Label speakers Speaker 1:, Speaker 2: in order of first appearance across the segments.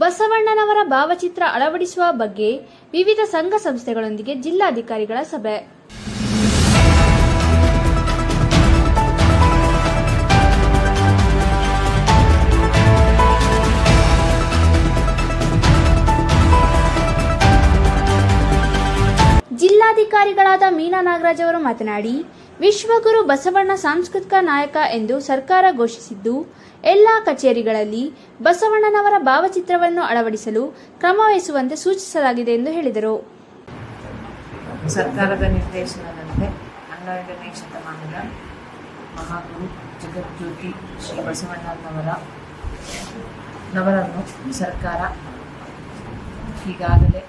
Speaker 1: ಬಸವಣ್ಣನವರ ಭಾವಚಿತ್ರ ಅಳವಡಿಸುವ ಬಗ್ಗೆ ವಿವಿಧ ಸಂಘ ಸಂಸ್ಥೆಗಳೊಂದಿಗೆ ಜಿಲ್ಲಾಧಿಕಾರಿಗಳ ಸಭೆ. ಜಿಲ್ಲಾಧಿಕಾರಿಗಳಾದ ಮೀನಾ ನಾಗರಾಜ್ ಅವರು ಮಾತನಾಡಿ ವಿಶ್ವಗುರು ಬಸವಣ್ಣ ಸಾಂಸ್ಕೃತಿಕ ನಾಯಕ ಎಂದು ಸರ್ಕಾರ ಘೋಷಿಸಿದ್ದು, ಎಲ್ಲಾ ಕಚೇರಿಗಳಲ್ಲಿ ಬಸವಣ್ಣನವರ ಭಾವಚಿತ್ರವನ್ನು ಅಳವಡಿಸಲು ಕ್ರಮ ವಹಿಸುವಂತೆ ಸೂಚಿಸಲಾಗಿದೆ ಎಂದು ಹೇಳಿದರು.
Speaker 2: ಸರ್ಕಾರದ ನಿರ್ದೇಶನದಂತೆ ಹನ್ನೆರಡನೇ ಶತಮಾನದ ಮಹಾಗುರು ಜಗಜ್ಯೋತಿ ಶ್ರೀ ಬಸವಣ್ಣನವರ ನವರನ್ನು ಸರ್ಕಾರ ಈಗಾಗಲೇ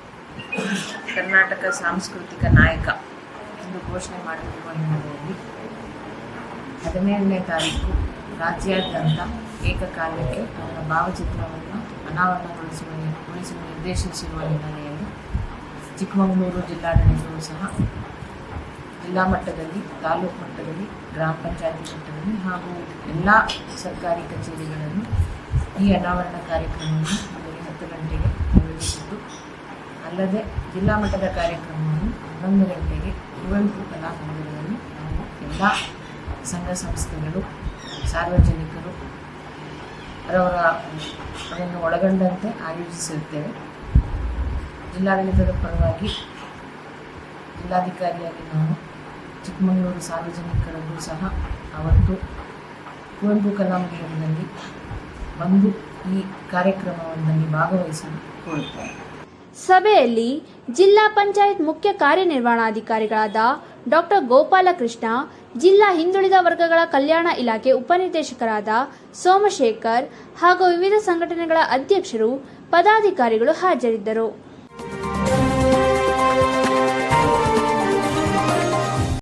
Speaker 2: ಕರ್ನಾಟಕ ಸಾಂಸ್ಕೃತಿಕ ನಾಯಕ ಎಂದು ಘೋಷಣೆ ಮಾಡಿರುವ ಹಿನ್ನೆಲೆಯಲ್ಲಿ ಹದಿನೇಳನೇ ತಾರೀಕು ರಾಜ್ಯಾದ್ಯಂತ ಏಕಕಾಲಕ್ಕೆ ಅವರ ಭಾವಚಿತ್ರವನ್ನು ಅನಾವರಣಗೊಳಿಸುವ ಗೊಳಿಸಲು ನಿರ್ದೇಶಿಸಿರುವ ಹಿನ್ನೆಲೆಯಲ್ಲಿ ಚಿಕ್ಕಮಗಳೂರು ಜಿಲ್ಲಾಡಳಿತವೂ ಸಹ ಜಿಲ್ಲಾ ಮಟ್ಟದಲ್ಲಿ, ತಾಲೂಕು ಮಟ್ಟದಲ್ಲಿ, ಗ್ರಾಮ ಪಂಚಾಯತಿ ಮಟ್ಟದಲ್ಲಿ ಹಾಗೂ ಎಲ್ಲ ಸರ್ಕಾರಿ ಕಚೇರಿಗಳಲ್ಲಿ ಈ ಅನಾವರಣ ಕಾರ್ಯಕ್ರಮವನ್ನು ಬೆಳಗ್ಗೆ ಹತ್ತು ಗಂಟೆಗೆ ಆಯೋಜಿಸಿದ್ದು, ಅಲ್ಲದೆ ಜಿಲ್ಲಾ ಮಟ್ಟದ ಕಾರ್ಯಕ್ರಮವನ್ನು ಹನ್ನೊಂದು ಗಂಟೆಗೆ ಕುವೆಂಪು ಕಲಾಮಂದಿರದಲ್ಲಿ ನಾವು ಎಲ್ಲ ಸಂಘ ಸಂಸ್ಥೆಗಳು, ಸಾರ್ವಜನಿಕರು ಅವರವರ ಅದನ್ನು ಒಳಗೊಂಡಂತೆ ಆಯೋಜಿಸಿರುತ್ತೇವೆ ಜಿಲ್ಲಾಡಳಿತದ ಪರವಾಗಿ ಜಿಲ್ಲಾಧಿಕಾರಿಯಾಗಿ ನಾನು ಚಿಕ್ಕಮಗಳೂರು ಸಾರ್ವಜನಿಕರಿಗೂ ಸಹ ಅವತ್ತು ಕುವೆಂಪು ಕಲಾಮಂದಿರದಲ್ಲಿ ಬಂದು ಈ ಕಾರ್ಯಕ್ರಮವೊಂದರಲ್ಲಿ ಭಾಗವಹಿಸಲು ಕೋರುತ್ತೇನೆ.
Speaker 1: ಸಭೆಯಲ್ಲಿ ಜಿಲ್ಲಾ ಪಂಚಾಯತ್ ಮುಖ್ಯ ಕಾರ್ಯನಿರ್ವಹಣಾಧಿಕಾರಿಗಳಾದ ಡಾಕ್ಟರ್ ಗೋಪಾಲಕೃಷ್ಣ, ಜಿಲ್ಲಾ ಹಿಂದುಳಿದ ವರ್ಗಗಳ ಕಲ್ಯಾಣ ಇಲಾಖೆ ಉಪನಿರ್ದೇಶಕರಾದ ಸೋಮಶೇಖರ್ ಹಾಗೂ ವಿವಿಧ ಸಂಘಟನೆಗಳ ಅಧ್ಯಕ್ಷರು, ಪದಾಧಿಕಾರಿಗಳು ಹಾಜರಿದ್ದರು.